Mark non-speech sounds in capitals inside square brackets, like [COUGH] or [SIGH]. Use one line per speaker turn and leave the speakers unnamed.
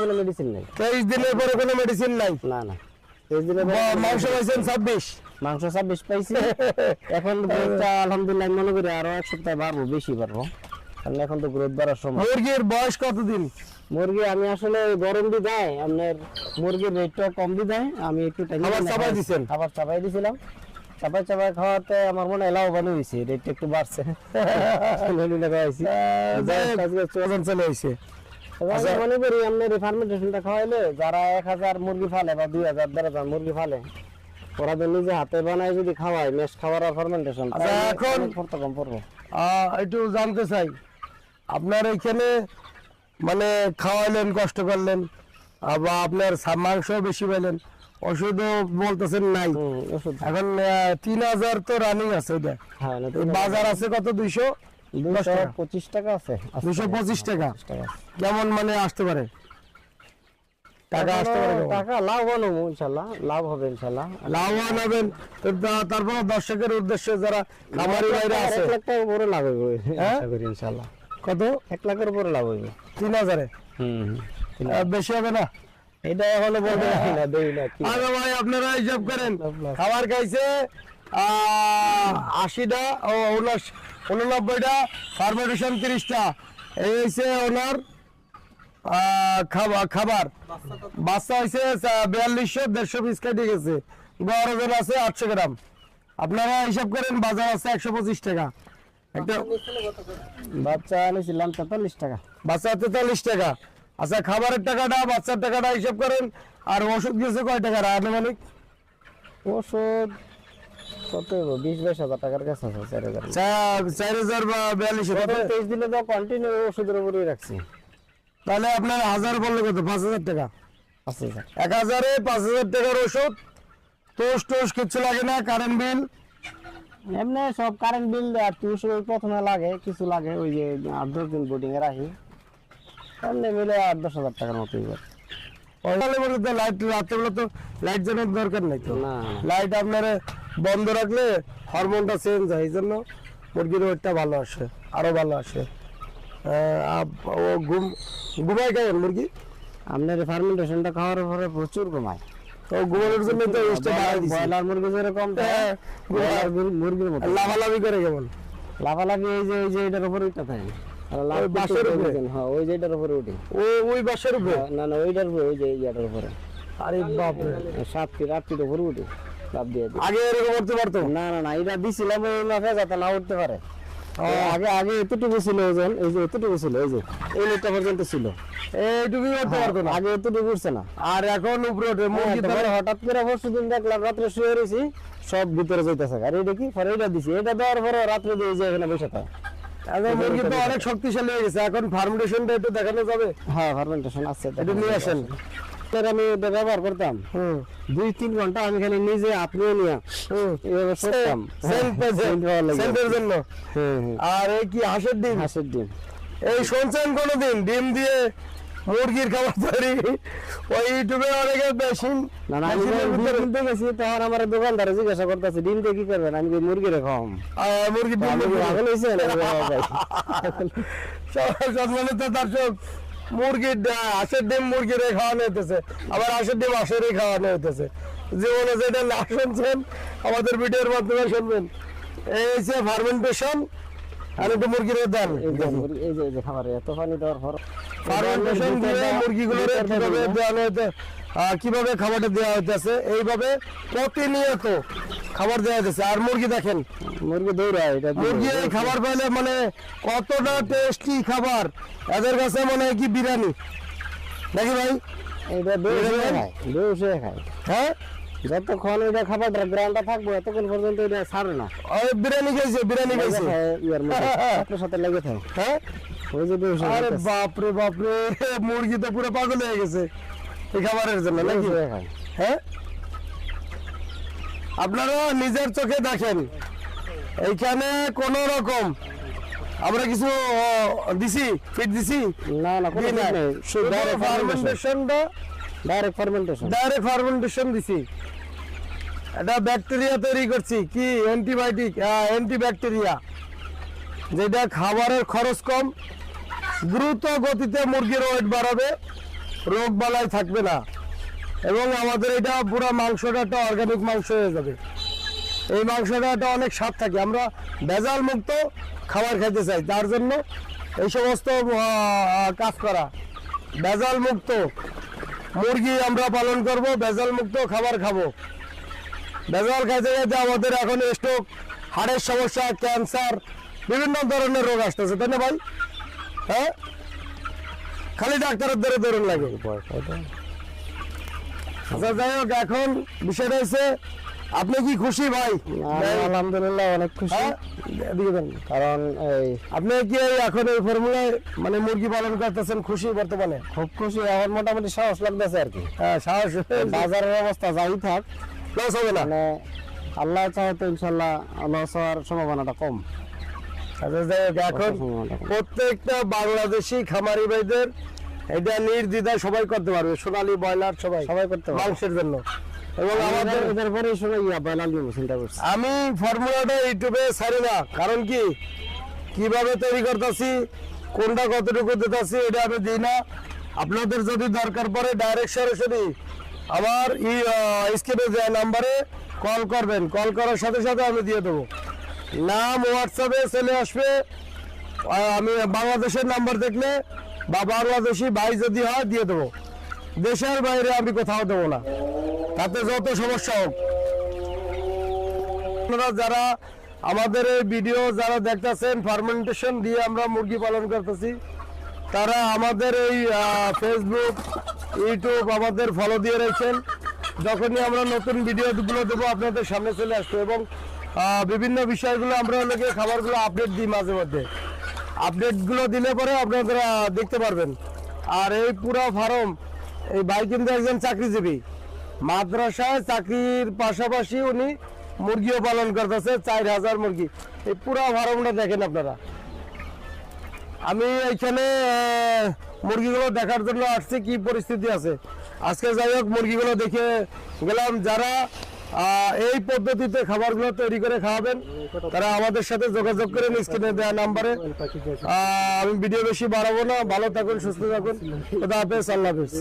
কোনো মেডিসিন নেই।
তেইশ দিনের পরে কোনো মেডিসিন নাই?
না না।
মাংস পাইছেন ছাব্বিশ?
মাংস ছাব্বিশ পাইছি। [LAUGHS] এখন আলহামদুলিল্লাহ মনে করি আরও এক সপ্তাহে বাড়বো বেশি বাড়বো। কারণ এখন তো গ্রোথ বাড়ার সময়।
মুরগির বয়স কতদিন?
মুরগি আমি আসলে গরম দি দেয় আপনার মুরগির রেটটা কম দি দেয়। আমি একটু
খাবার চাপাই দিছেন?
খাবার চাপাই দিছিলাম। চাপাই চাপাই খাওয়াতে আমার মনে হয় লাভবান হয়েছে রেটটা একটু বাড়ছে। [LAUGHS]
চলে হয়েছে
মনে করি খাওয়াইলে যারা এক হাজার মুরগি ফালে বা দুই হাজার দেড় হাজার মুরগি ফালে ওরা তো নিজে হাতে বানায় যদি খাওয়ায় মেশ আর ফার্মেন্টেশন
আচ্ছা, এখন-
খরচ কম পড়ব।
একটু জানতে চাই আপনার এখানে মানে খাওয়াইলেন কষ্ট করলেন বা আপনার মাংস বেশি পেলেন ওষুধও বলতেছেন নাই। এখন তিন হাজার তো রানিং আছে ওটা
হ্যাঁ
এই বাজার আছে কত দুইশো? দশ
দুশো
টাকা।
আছে।
দুশো পঁচিশ টাকা।
টাকা
কেমন মানে আসতে পারে? টাকা আসতে পারে
টাকা লাভ হলো ইনশাল্লাহ। লাভ হবে ইনশাল্লাহ।
লাভবান হবেন তারপর দর্শকের উদ্দেশ্যে যারা খামারি বাইরে আছে
এক লাখ টাকার উপরে লাভ হবে? আশা করি ইনশাল্লাহ।
কত?
এক লাখের উপরে লাভ হবে
তিন হাজারে?
হুম
বেশি হবে না?
এটা এখনও বলতে না দেই না কি?
আরে ভাই আপনারা হিসাব করেন। খাবার খাইছে আশিটা ও উনআশ- উননব্বইটা, ফার্মেন্টেশন তিরিশটা। এই হয়েছে ওনার খাবার খাবার। বাচ্চা হয়েছে বিয়াল্লিশশো, দেড়শো পিস কেটে গেছে। গড় ওজন আছে আটশো গ্রাম। আপনারা হিসাব করেন, বাজার আছে একশো পঁচিশ টাকা।
বাচ্চা আনিছিলাম তেতাল্লিশ টাকা।
বাচ্চা তেতাল্লিশ টাকা। আচ্ছা খাবারের টাকাটা, বাচ্চার টাকাটা হিসাব করেন। আর ওষুধ গেছে কয় টাকা আনুমানিক?
ওষুধ কত? বিশ বাইশ হাজার টাকার কাছে আছে চার হাজার
চার হাজার বা বিয়াল্লিশ
গত তেইশ দিনে তো কন্টিনিউ ওষুধের উপরেই রাখছি।
তাহলে আপনার হাজার বললে কত? পাঁচ হাজার টাকা?
আছে
এক হাজারে পাঁচ হাজার টাকার ওষুধ। টোস টোস কিচ্ছু লাগে না কারেন্ট বিল
এমনি সব কারেন্ট বিল আর টিউশন প্রথমে লাগে কিছু লাগে ওই যে আট দশ দিন বোর্ডিং এ রাখি। এমনি মিলে আট দশ হাজার টাকার মতো
লাইট রাত্রেবেলা তো লাইট জানার দরকার নাই তো?
না
লাইট আপনার বন্ধ রাখলে হরমোনটা চেঞ্জ হয় এই জন্য মুরগির ওয়েটটা ভালো আসে আরও ভালো আসে। ও ঘুম ঘুমায় কেমন মুরগি?
আপনার ফার্মেন্টেশনটা খাওয়ার পরে প্রচুর কমায়
তো ঘুমানোর জন্য তো
ব্রয়লার মুরগি যেরকম
হ্যাঁ,
মুরগির মতো।
লাভালাভি করে কেমন?
লাফালাফি এই যে ওই যে এটার উপরে উঠতে থাকে।
ওই
হ্যাঁ ওই যে এটার উপরে উঠি।
ওই বাসের উপরে?
না না ওইটার উপরে ওই যে উপরে।
আরে বাপরে।
সাত ফিট আট ফিট উপরে উঠি। লাভ দিয়ে দিই।
আগে এরকম করতে পারতো?
না না না এটা দিছিলাম ওই মাপে যাতে না উঠতে পারে। আগে আগে এতটুকু ছিল ওজন এই যে এতটুকু ছিল এই যে এই লিটার পর্যন্ত ছিল।
এইটুকুই করতে পারতো না।
আগে এতটুকু উঠছে না।
আর এখন উপরে ওঠে মুরগি
হঠাৎ করে দিন দেখলাম রাত্রে শুয়ে রয়েছি সব ভিতরে যাইতেছে। আর এটা কি? পরে এটা দিছি। এটা দেওয়ার পরে রাত্রে দিয়ে যে এখানে বসে থাকে।
এখন মুরগি তো অনেক শক্তিশালী হয়ে গেছে এখন ফার্মেন্টেশনটা একটু দেখানো যাবে?
হ্যাঁ ফার্মেন্টেশন আছে
একটু নিয়ে আসেন।
এর আমি ব্যবহার করতাম। দুই তিন ঘণ্টা আমি খালি নিজে আপনিও নিয়ে
জন্য
হ্যাঁ
আর এই কি হাঁসের ডিম?
হাঁসের ডিম।
এই শুনছেন কোনোদিন? ডিম দিয়ে মুরগির খাবার তৈরি? ওই ইউটিউবে অনেকে মেশিন
না না আমি কিনতে গেছি তখন আমার দোকানদারে জিজ্ঞাসা করতেছে ডিম দিয়ে কি করবেন? আমি মুরগি রেখাম
মুরগির ডিম
আমি পাগল হইছে
সম্মানিত দর্শক মুরগির হাঁসের ডিম মুরগিরে খাওয়ানো হইতেছে আবার হাঁসের ডিম হাঁসেরই খাওয়ানো হইতেছে। জীবনে যেটা না শুনছেন আমাদের ভিডিওর মাধ্যমে শুনবেন। এই হচ্ছে ফার্মেন্টেশন আর একটু মুরগির দেন।
এই যে খাবারে এত পানি দেওয়ার পর
ফার্মেন্টেশন দিয়ে মুরগিগুলোর কীভাবে দেওয়ানো হইতে কীভাবে খাবারটা দেওয়া হইতেছে? এইভাবে প্রতিনিয়ত খাবার দেওয়া হইতেছে। আর মুরগি দেখেন।
মুরগি দৌড়ায় এটা
মুরগি এই খাবার পাইলে মানে কতটা টেস্টি খাবার। এদের কাছে মনে হয় কি বিরিয়ানি? নাকি ভাই?
এটা বেউসে খায়? বেউসে খায়।
হ্যাঁ?
যতক্ষণ এটা খাবারটা গ্রাউন্ডটা থাকব এতক্ষণ পর্যন্ত এটা ছাড়ে না।
ওই বিরিয়ানি খাইছে বিরিয়ানি
লেগে
খাইছে।
ইয়ার মধ্যে। [LAUGHS] সাথে সাথে লেগে থাকে।
হ্যাঁ?
ওই যে বেউসে
আরে
খাইতেছে।
বাপরে বাপরে মুরগি তো পুরো পাগল হয়ে গেছে। এই খাবারের জন্য নাকি? হ্যাঁ? আপনারা নিজের চোখে দেখেন। এইখানে কোন রকম আমরা কিছু দিছি ফিট দিছি?
না না কোনো। ডাইরেক্ট
ফার্মেন্টেশনটা
ডাইরেক্ট ফার্মেন্টেশন
ডাইরেক্ট ফার্মেন্টেশন দিছি। এটা ব্যাকটেরিয়া তৈরি করছি। কি? অ্যান্টিবায়োটিক অ্যান্টিব্যাকটেরিয়া যেটা খাবারের খরচ কম দ্রুত গতিতে মুরগির ওয়েট বাড়াবে। রোগ বালাই থাকবে না। এবং আমাদের এটা পুরো মাংসটা একটা অর্গানিক মাংস হয়ে যাবে। এই মাংসটা একটা অনেক স্বাদ থাকে। আমরা ভেজাল মুক্ত খাবার খাইতে চাই। তার জন্য এই সমস্ত কাজ করা। ভেজাল মুক্ত মুরগি আমরা পালন করব ভেজাল মুক্ত খাবার খাব। ভেজাল খাইতে খাইতে আমাদের এখন স্ট্রোক হাড়ের সমস্যা ক্যান্সার বিভিন্ন ধরনের রোগ আসতেছে। তাই না ভাই? হ্যাঁ? খালি ডাক্তারের ধরে ধরুন লাগে। আচ্ছা যাই হোক এখন বিষয়টা হচ্ছে আপনি কি খুশি ভাই?
আলহামদুলিল্লাহ অনেক খুশি।
হ্যাঁ?
কারণ এই
আপনি কি এখন এই ফর্মুলায় মানে মুরগি পালন করতেছেন খুশি বর্তমানে?
খুব খুশি এখন মোটামুটি সাহস লাগতেছে আর কি।
হ্যাঁ সাহস।
বাজারের অবস্থা যাই থাক
লস হবে না।
মানে আল্লাহ চাহে তো ইনশাল্লাহ লস হওয়ার সম্ভাবনাটা কম।
আচ্ছা যাই হোক এখন প্রত্যেকটা বাংলাদেশি খামারি ভাইদের এটা নির্দ্বিধায় সবাই করতে পারবে সোনালী ব্রয়লার সবাই।
সবাই করতে পারবে।
মাংসের জন্য। এবং
আমাদের ইয়া বানাল দিব চিন্তা করছি।
আমি ফর্মুলাটা ইউটিউবে ছাড়ি না কারণ কি? কীভাবে তৈরি করতেছি কোনটা কতটুকু দিতেছি এটা আমি দিই না। আপনাদের যদি দরকার পড়ে ডাইরেক্ট সরাসরি আমার ই স্ক্রিনে দেওয়া নাম্বারে কল করবেন। কল করার সাথে সাথে আমি দিয়ে দেবো। নাম হোয়াটসঅ্যাপে চলে আসবে। আমি বাংলাদেশের নাম্বার দেখলে বা বাংলাদেশি ভাই যদি হয়, দিয়ে দেবো। দেশের বাইরে আমি কোথাও দেবো না। তাতে যত সমস্যা হোক। আপনারা যারা আমাদের এই ভিডিও যারা দেখতেছেন ফার্মেন্টেশন দিয়ে আমরা মুরগি পালন করতেছি, তারা আমাদের এই ফেসবুক ইউটিউব আমাদের ফলো দিয়ে রয়েছেন। যখনই আমরা নতুন ভিডিওগুলো দেবো, আপনাদের সামনে চলে আসবে এবং বিভিন্ন বিষয়গুলো আমরা অনেকে খাবারগুলো আপডেট দিই মাঝে মধ্যে। আপডেটগুলো দিলে পরে আপনারা দেখতে পারবেন। আর এই পুরা ফার্ম, এই ভাই কিন্তু একজন চাকরিজীবী। মাদ্রাসায় চাকরির পাশাপাশি উনি মুরগিও পালন করতেছে, চার হাজার মুরগি। এই পুরা ফার্মটা দেখেন আপনারা। আমি এইখানে মুরগিগুলো দেখার জন্য আসছি, কি পরিস্থিতি আছে। আজকে যাই হোক, মুরগিগুলো দেখে গেলাম যারা এই পদ্ধতিতে খাবারগুলো তৈরি করে খাওয়াবেন। তারা আমাদের সাথে যোগাযোগ করে স্ক্রিনে দেওয়া নাম্বারে। আমি ভিডিও বেশি বাড়াবো না। ভালো থাকুন, সুস্থ থাকুন। খোদা হাফেজ, আল্লাহ হাফেজ।